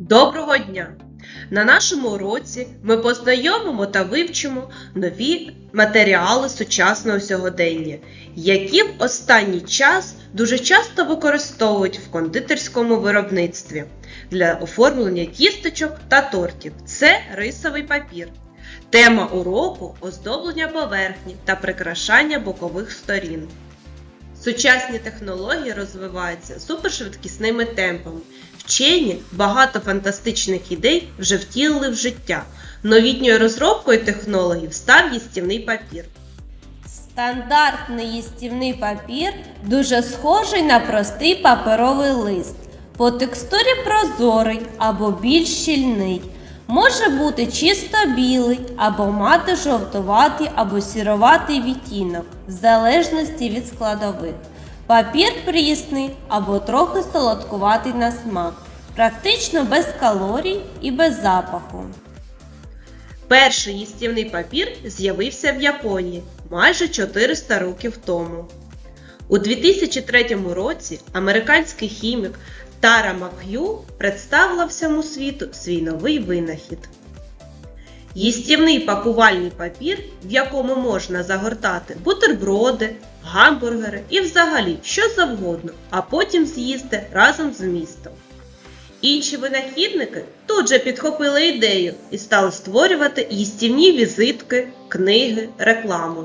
Доброго дня! На нашому уроці ми познайомимо та вивчимо нові матеріали сучасного сьогодення, які в останній час дуже часто використовують в кондитерському виробництві для оформлення тістечок та тортів. Це рисовий папір. Тема уроку оздоблення поверхні та прикрашання бокових сторін. Сучасні технології розвиваються супершвидкісними темпами. Вчені багато фантастичних ідей вже втілили в життя. Новітньою розробкою технологій став їстівний папір. Стандартний їстівний папір дуже схожий на простий паперовий лист. По текстурі прозорий або більш щільний. Може бути чисто білий або мати жовтуватий або сіроватий відтінок, в залежності від складових. Папір прісний або трохи солодкуватий на смак, практично без калорій і без запаху. Перший їстівний папір з'явився в Японії майже 400 років тому. У 2003 році американський хімік Тара Мак'ю представила всьому світу свій новий винахід. Їстівний пакувальний папір, в якому можна загортати бутерброди, гамбургери і взагалі що завгодно, а потім з'їсти разом з містом. Інші винахідники тут же підхопили ідею і стали створювати їстівні візитки, книги, рекламу.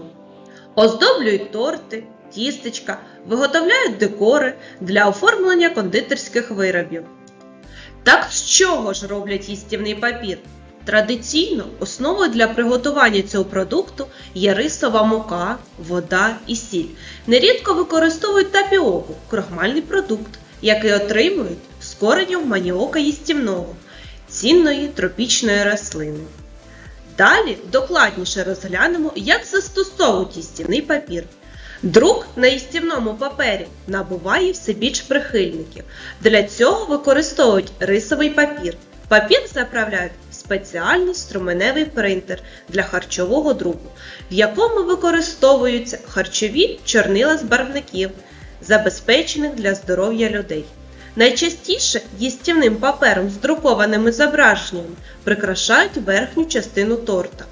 Оздоблюють торти, тістечка, виготовляють декори для оформлення кондитерських виробів. Так з чого ж роблять їстівний папір? Традиційно основою для приготування цього продукту є рисова мука, вода і сіль. Нерідко використовують тапіоку – крохмальний продукт, який отримують з коренів маніока їстівного, цінної тропічної рослини. Далі докладніше розглянемо, як застосовують їстівний папір. Друк на їстівному папері набуває все більш прихильників. Для цього використовують рисовий папір. Папір заправляють в спеціальний струменевий принтер для харчового друку, в якому використовуються харчові чорнила з барвників, забезпечених для здоров'я людей. Найчастіше їстівним папером з друкованими зображеннями прикрашають верхню частину торта.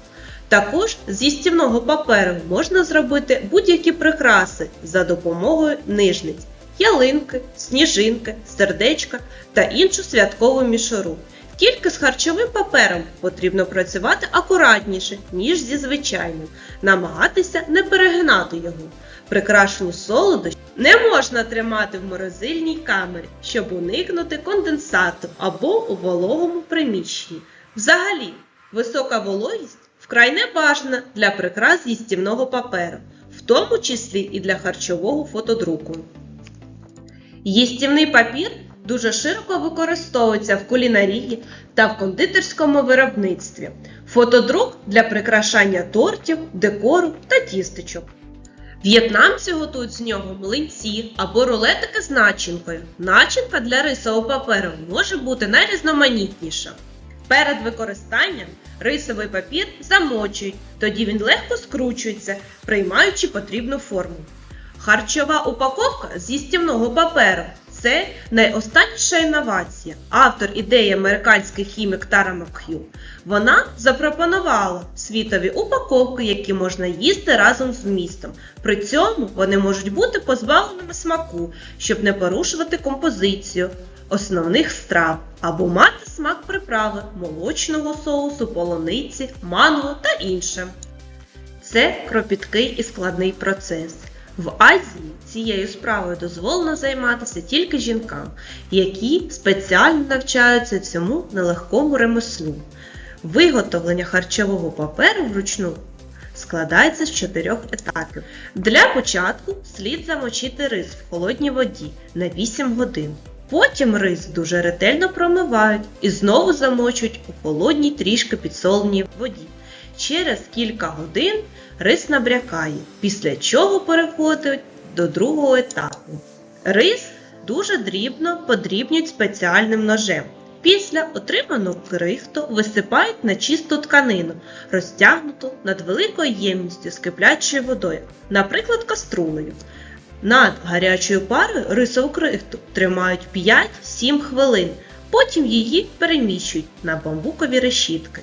Також з їстівного паперу можна зробити будь-які прикраси за допомогою нижниць, ялинки, сніжинки, сердечка та іншу святкову мішуру. Тільки з харчовим папером потрібно працювати акуратніше, ніж зі звичайним, намагатися не перегинати його. Прикрашені солодощі не можна тримати в морозильній камері, щоб уникнути конденсату або у вологому приміщенні. Взагалі, висока вологість вкрай не бажана для прикрас їстівного паперу, в тому числі і для харчового фотодруку. Їстівний папір дуже широко використовується в кулінарії та в кондитерському виробництві. Фотодрук для прикрашання тортів, декору та тістечок. В'єтнамці готують з нього млинці або рулетики з начинкою. Начинка для рисового паперу може бути найрізноманітніша. Перед використанням рисовий папір замочують, тоді він легко скручується, приймаючи потрібну форму. Харчова упаковка з їстівного паперу це найостанніша інновація. Автор ідеї американський хімік Тара Макхью. Вона запропонувала світові упаковки, які можна їсти разом з вмістом. При цьому вони можуть бути позбавленими смаку, щоб не порушувати композицію основних страв або мати смак приправи, молочного соусу, полуниці, манго та інше. Це кропіткий і складний процес. В Азії цією справою дозволено займатися тільки жінкам, які спеціально навчаються цьому нелегкому ремеслу. Виготовлення харчового паперу вручну складається з чотирьох етапів. Для початку слід замочити рис в холодній воді на 8 годин. Потім рис дуже ретельно промивають і знову замочують у холодній трішки підсоленій воді. Через кілька годин рис набрякає, після чого переходить до другого етапу. Рис дуже дрібно подрібнюють спеціальним ножем. Після отриману крихту висипають на чисту тканину, розтягнуту над великою ємністю з киплячою водою, наприклад, каструлею. Над гарячою парою рисову крихту тримають 5-7 хвилин, Потім її переміщують на бамбукові решітки.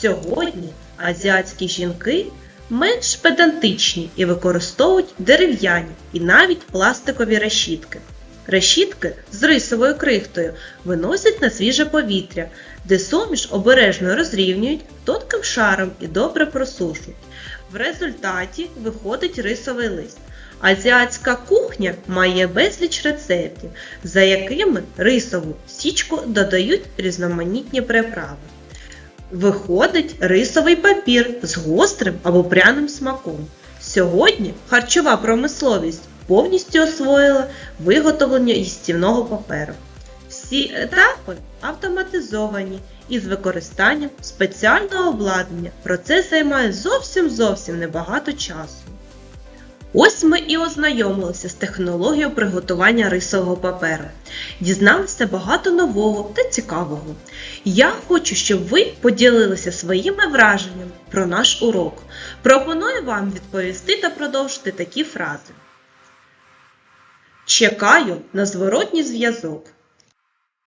Сьогодні азіатські жінки менш педантичні і використовують дерев'яні і навіть пластикові решітки. Решітки з рисовою крихтою виносять на свіже повітря, де суміш обережно розрівнюють тонким шаром і добре просушують. В результаті виходить рисовий лист. Азіатська кухня має безліч рецептів, за якими рисову січку додають різноманітні приправи. Виходить рисовий папір з гострим або пряним смаком. Сьогодні харчова промисловість повністю освоїла виготовлення їстівного паперу. Всі етапи автоматизовані і з використанням спеціального обладнання. Процес займає зовсім зовсім небагато часу. Ось ми і ознайомилися з технологією приготування рисового паперу. Дізналися багато нового та цікавого. Я хочу, щоб ви поділилися своїми враженнями про наш урок. Пропоную вам відповісти та продовжити такі фрази. Чекаю на зворотній зв'язок.